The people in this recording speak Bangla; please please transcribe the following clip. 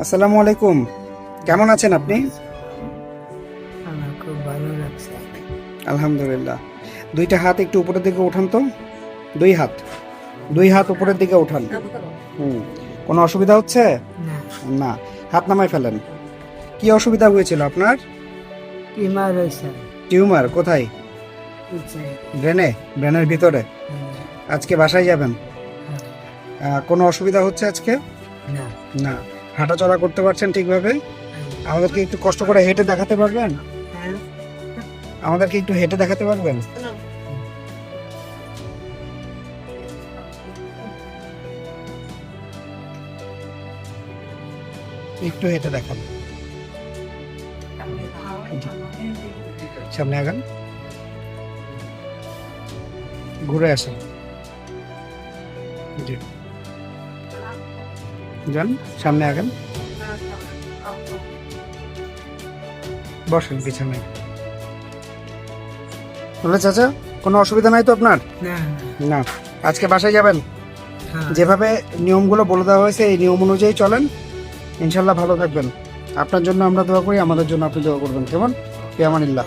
আসসালামু আলাইকুম। কেমন আছেন আপনি? আমার খুব ভালো লাগছে। আলহামদুলিল্লাহ। দুইটা হাত একটু উপরের দিকে উঠান তো। দুই হাত। দুই হাত উপরের দিকে উঠান। হুম। কোনো অসুবিধা হচ্ছে? না। হাত নামায় ফেলেন। কি অসুবিধা হয়েছিল আপনার? টিমার হয়েছে। টিউমার কোথায়? ব্রেনে? ব্রেনের ভিতরে? আজকে বাসায় যাবেন? হ্যাঁ, কোনো অসুবিধা হচ্ছে আজকে? না। না। হাঁটাচলা করতে পারছেন ঠিকভাবে? হ্যাঁ, আমাদেরকে একটু কষ্ট করে হেঁটে দেখাতে পারবেন? হ্যাঁ, আমাদেরকে একটু হেঁটে দেখাতে পারবেন? একটু হেঁটে দেখান। সামনে আগান। ঘুরে আসেন। জি। যান সামনে আগান। বসেন পিছনে। বলে চাচা কোনো অসুবিধা নাই তো আপনার? না। আজকে বাসায় যাবেন? হ্যাঁ, যেভাবে নিয়মগুলো বলে দেওয়া হয়েছে এই নিয়ম অনুযায়ী চলেন। ইনশাল্লাহ ভালো থাকবেন। আপনার জন্য আমরা দোয়া করি আমাদের জন্য আপনি দোয়া করবেন। কেমন? পেয়ামানিল্লাহ।